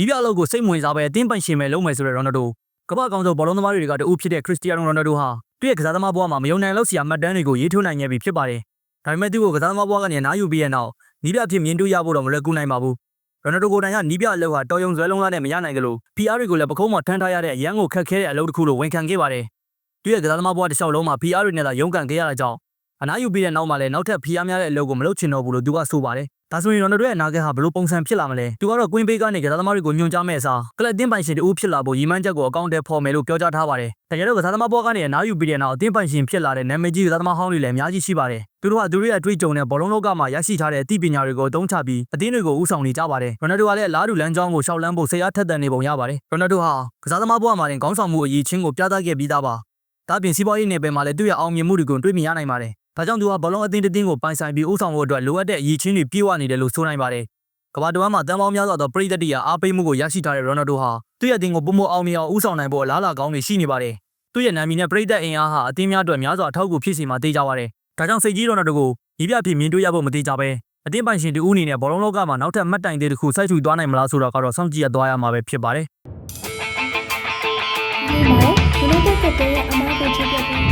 နီးပြအလုပ်ကိုစိတ်ဝင်စားပဲအသင်းပိုင်ရှင်ပဲလုပ်မယ်ဆိုတဲ့ရော်နယ်ဒိုကမ္ဘာကောင်ဆိုဘောလုံးသမားတွေကတဦးဖြစ်တဲ့ခရစ္စတီယာနိုရိုနယ်ဒိုဟာသူ့ရဲ့ကစားသမားဘဝမှာမယုံနိုင်လောက်စရာမှတ်တမ်းတွေကိုရေးထိုးနိုင်ခဲ့ပြီဖြစ်ပါတယ်။ဒါပေမဲ့သူ့ကိုကစားသမားဘဝကနေအနားယူပြီးတဲ့နောက်နီးပြအဖြစ်မြင်တွေ့ရဖို့တော့မလွယ်ကူနိုင်ပါဘူး။ရော်နယ်ဒိုကိုယ်တိုင်ကနီးပြအလုပ်ဟာတော်ရုံဇွဲလုံးလားနဲ့မရနိုင်ကြလို့ PR တွေကိုလည်းပကုံးမှာထမ်းထားရတဲ့အရန်ကိုခက်ခဲတဲ့အလုပ်တစ်ခုလို့ဝန်ခံခဲ့ပါတယ်။သူ့ရဲ့ကစားသမားဘဝတစ်လျှောက်လုံးမှာ PR တွေနဲ့သာရုန်းကန်ခဲ့ရတာကြောင့် အနားယူပြီးတဲ့နောက်မှာလည်းနောက်ထပ် PR များတဲ့အလုပ်ကိုမလုပ်ချင်တော့ဘူးလို့သူကဆိုပါတယ်။ဒါဆိုရင်ရော်နယ်ဒိုရဲ့အနာဂတ်ဟာဘယ်လိုပုံစံဖြစ်လာမလဲ။သူကတော့ကွင်းဘေးကနေကစားသမားတွေကိုညွှန်ကြားမဲ့အစားကလပ်တင်းပိုင်ရှင်တူဖြစ်လာဖို့ရည်မှန်းချက်ကိုအကောင့်ထဲပေါ်မယ်လို့ပြောကြားထားပါတယ်။တကယ်တော့ကစားသမားဘဝကနေအနားယူပြီးတဲ့နောက်အတင်းပိုင်ရှင်ဖြစ်လာတဲ့နာမည်ကြီးကစားသမားဟောင်းတွေလည်းအများကြီးရှိပါတယ်။သူတို့ကသူတို့ရဲ့အတွေ့အကြုံနဲ့ဘောလုံးလောကမှာရရှိထားတဲ့အသိပညာတွေကိုအသုံးချပြီးအသင်းတွေကိုဥဆောင်နေကြပါတယ်။ရိုနယ်ဒိုကလည်းအလားတူလမ်းကြောင်းကိုရှောက်လန်းဖို့ဆရာထက်သန်နေပုံရပါတယ်။ရိုနယ်ဒိုဟာကစားသမားဘဝမှာတင်ခေါင်းဆောင်မှုအရေးချင်းကိုပြသခဲ့ပြီးသားပါ။ဒါပြင်စီးပွားရေးနယ်ပယ်မှာလည်းသူ့ရဲ့အောင်မြင်မှုတွေကိုတွေ့မြင်ရနိုင်ပါတယ်။ ဒါကြောင့်သူဟာဘောလုံးအသင်းတစ်သင်းကိုပိုင်ဆိုင်ပြီးဥဆောင်ဖို့အတွက်လိုအပ်တဲ့အရေးချင်းတွေပြည့်ဝနေတယ်လို့ဆိုနိုင်ပါတယ်။ကမ္ဘာတဝန်းမှာတန်ပေါင်းများစွာသောပရိသတ်တွေအားပေးမှုကိုရရှိထားတဲ့ရိုနယ်ဒိုဟာသူ့ရဲ့အသင်းကိုပုံမအောင်မြင်အောင်ဥဆောင်နိုင်ဖို့အလားအလာကောင်းတွေရှိနေပါတယ်။သူ့ရဲ့နာမည်နဲ့ပရိသတ်အင်အားဟာအသင်းများအတွက်များစွာအထောက်အကူဖြစ်စေမှာသိကြပါတယ်။ဒါကြောင့်စိတ်ကြီးရိုနယ်ဒိုကိုဤပြဖြစ်မြင်တွေ့ရဖို့မသိကြပဲအသင်းပိုင်ရှင်တူဦးအနေနဲ့ဘောလုံးလောကမှာနောက်ထပ်မှတ်တိုင်သေးတစ်ခုစိုက်ထူသွားနိုင်မလားဆိုတော့ကတော့စောင့်ကြည့်ရသွားရမှာပဲဖြစ်ပါတယ်။ဒီမှာ United ကတဲ့ရဲ့အမားကိုချ